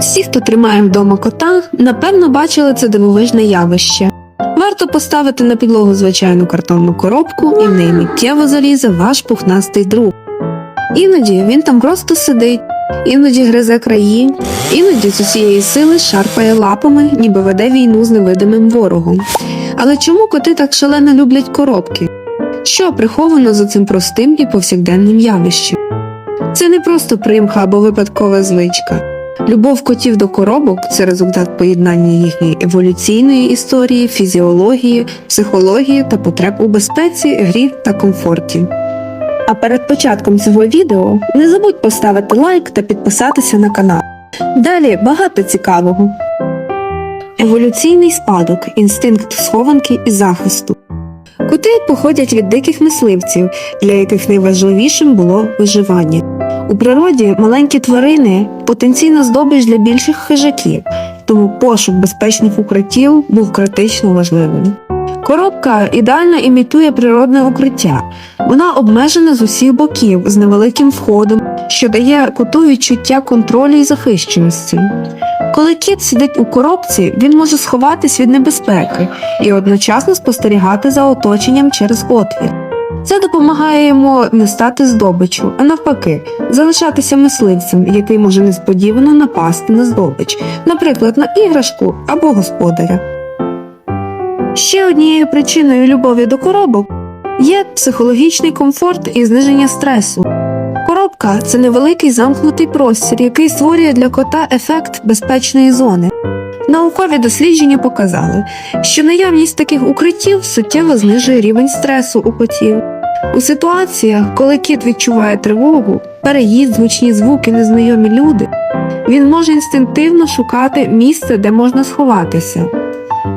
Всі, хто тримає вдома кота, напевно бачили це дивовижне явище. Варто поставити на підлогу звичайну картонну коробку, і в неї миттєво залізе ваш пухнастий друг. Іноді він там просто сидить, іноді гризе краї, іноді з усієї сили шарпає лапами, ніби веде війну з невидимим ворогом. Але чому коти так шалено люблять коробки? Що приховано за цим простим і повсякденним явищем? Це не просто примха або випадкова звичка. Любов котів до коробок це результат поєднання їхньої еволюційної історії, фізіології, психології та потреб у безпеці, грі та комфорті. А перед початком цього відео не забудь поставити лайк та підписатися на канал. Далі багато цікавого. Еволюційний спадок, інстинкт схованки і захисту. Коти походять від диких мисливців, для яких найважливішим було виживання. У природі маленькі тварини потенційна здобич для більших хижаків, тому пошук безпечних укриттів був критично важливим. Коробка ідеально імітує природне укриття. Вона обмежена з усіх боків з невеликим входом, що дає коту відчуття контролю і захищеності. Коли кіт сидить у коробці, він може сховатись від небезпеки і одночасно спостерігати за оточенням через отвір. Це допомагає йому не стати здобиччю, а навпаки, залишатися мисливцем, який може несподівано напасти на здобич, наприклад, на іграшку або господаря. Ще однією причиною любові до коробок є психологічний комфорт і зниження стресу. Коробка це невеликий замкнутий простір, який створює для кота ефект безпечної зони. Наукові дослідження показали, що наявність таких укриттів суттєво знижує рівень стресу у котів. У ситуаціях, коли кіт відчуває тривогу, переїзд, гучні звуки, незнайомі люди, він може інстинктивно шукати місце, де можна сховатися.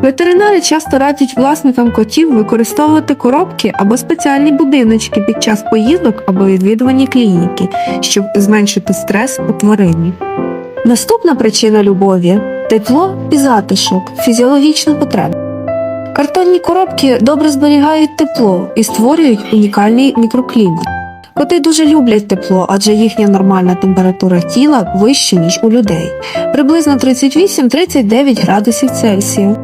Ветеринари часто радять власникам котів використовувати коробки або спеціальні будиночки під час поїздок або відвідування клініки, щоб зменшити стрес у тварині. Наступна причина любові тепло і затишок, фізіологічна потреба. Картонні коробки добре зберігають тепло і створюють унікальний мікроклімат. Коти дуже люблять тепло, адже їхня нормальна температура тіла вища, ніж у людей, приблизно 38-39 градусів Цельсія.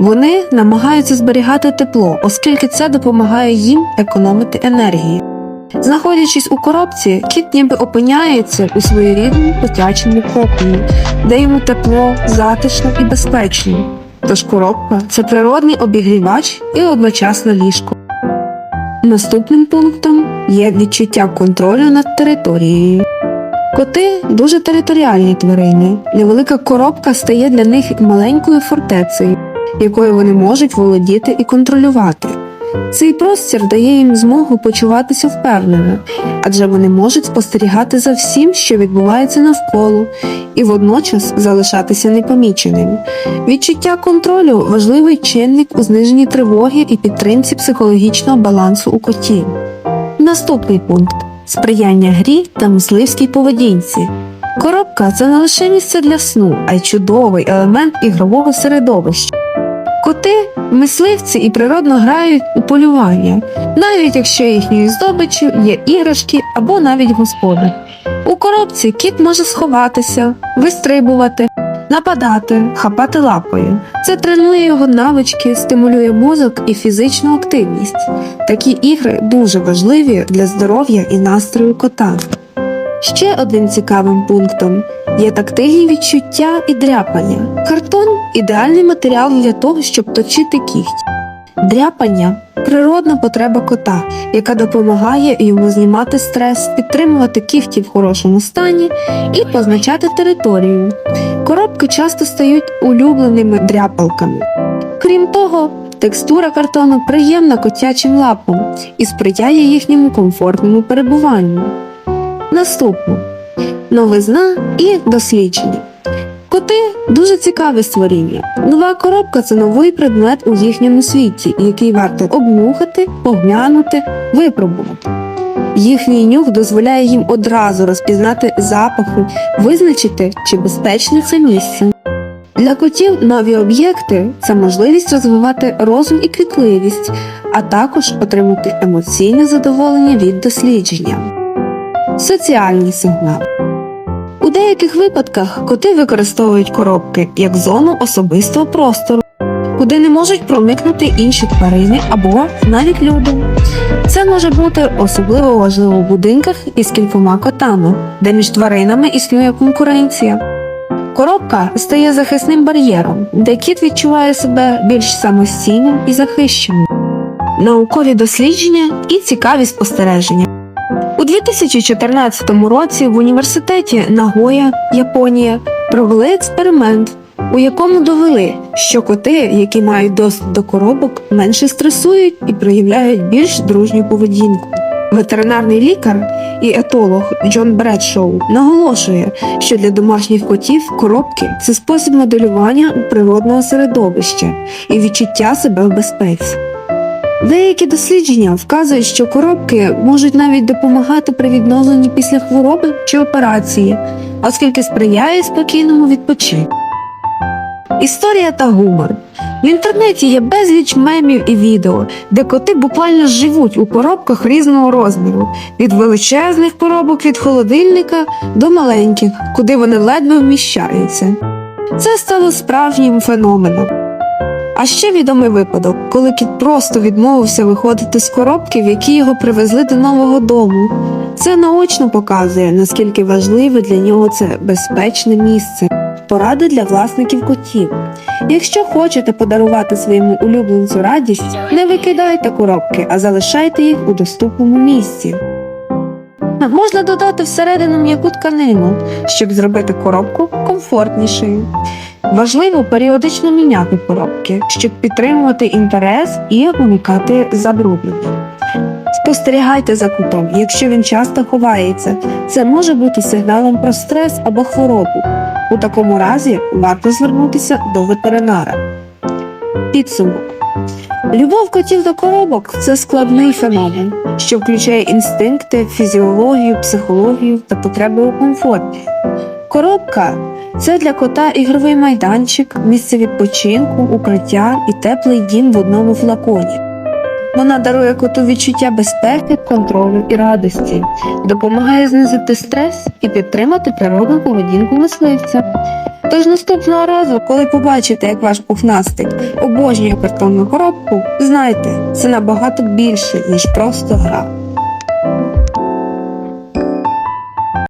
Вони намагаються зберігати тепло, оскільки це допомагає їм економити енергію. Знаходячись у коробці, кіт ніби опиняється у своєрідному котячому коконі, де йому тепло, затишно і безпечно. Тож коробка це природний обігрівач і одночасно ліжко. Наступним пунктом є відчуття контролю над територією. Коти дуже територіальні тварини. Невелика коробка стає для них маленькою фортецею, якою вони можуть володіти і контролювати. Цей простір дає їм змогу почуватися впевнено, адже вони можуть спостерігати за всім, що відбувається навколо, і водночас залишатися непоміченими. Відчуття контролю важливий чинник у зниженні тривоги і підтримці психологічного балансу у котів. Наступний пункт сприяння грі та мисливській поведінці. Коробка це не лише місце для сну, а й чудовий елемент ігрового середовища. Коти мисливці і природно грають у полювання, навіть якщо їхньою здобиччю є іграшки або навіть господар. У коробці кіт може сховатися, вистрибувати, нападати, хапати лапою. Це тренує його навички, стимулює мозок і фізичну активність. Такі ігри дуже важливі для здоров'я і настрою кота. Ще одним цікавим пунктом є тактильні відчуття і дряпання. Картон ідеальний матеріал для того, щоб точити кіхті. Дряпання природна потреба кота, яка допомагає йому знімати стрес, підтримувати кіхті в хорошому стані і позначати територію. Коробки часто стають улюбленими дряпалками. Крім того, текстура картону приємна котячим лапам і сприяє їхньому комфортному перебуванню. Наступно новизна і дослідження. Коти дуже цікаве створіння. Нова коробка це новий предмет у їхньому світі, який варто обнюхати, поглянути, випробувати. Їхній нюх дозволяє їм одразу розпізнати запахи, визначити, чи безпечне це місце. Для котів нові об'єкти це можливість розвивати розум і квітливість, а також отримати емоційне задоволення від дослідження. Соціальний сигнал. У деяких випадках коти використовують коробки як зону особистого простору, куди не можуть проникнути інші тварини або навіть люди. Це може бути особливо важливо в будинках із кількома котами, де між тваринами існує конкуренція. Коробка стає захисним бар'єром, де кіт відчуває себе більш самостійним і захищеним. Наукові дослідження і цікаві спостереження. У 2014 році в університеті Нагоя, Японія, провели експеримент, у якому довели, що коти, які мають доступ до коробок, менше стресують і проявляють більш дружню поведінку. Ветеринарний лікар і етолог Джон Бредшоу наголошує, що для домашніх котів коробки це спосіб моделювання природного середовища і відчуття себе в безпеці. Деякі дослідження вказують, що коробки можуть навіть допомагати при відновленні після хвороби чи операції, оскільки сприяє спокійному відпочинку. Історія та гумор. В інтернеті є безліч мемів і відео, де коти буквально живуть у коробках різного розміру, від величезних коробок від холодильника до маленьких, куди вони ледве вміщаються. Це стало справжнім феноменом. А ще відомий випадок, коли кіт просто відмовився виходити з коробки, в якій його привезли до нового дому. Це наочно показує, наскільки важливе для нього це безпечне місце. Поради для власників котів. Якщо хочете подарувати своєму улюбленцю радість, не викидайте коробки, а залишайте їх у доступному місці. Можна додати всередину м'яку тканину, щоб зробити коробку комфортнішою. Важливо періодично міняти коробки, щоб підтримувати інтерес і уникати забруднення. Спостерігайте за котом, якщо він часто ховається, це може бути сигналом про стрес або хворобу. У такому разі варто звернутися до ветеринара. Підсумок. Любов котів до коробок це складний феномен, що включає інстинкти, фізіологію, психологію та потреби у комфорті. Коробка це для кота ігровий майданчик, місце відпочинку, укриття і теплий дім в одному флаконі. Вона дарує коту відчуття безпеки, контролю і радості, допомагає знизити стрес і підтримати природну поведінку мисливця. Тож наступного разу, коли побачите, як ваш пухнастик обожнює картонну коробку, знайте, це набагато більше, ніж просто гра.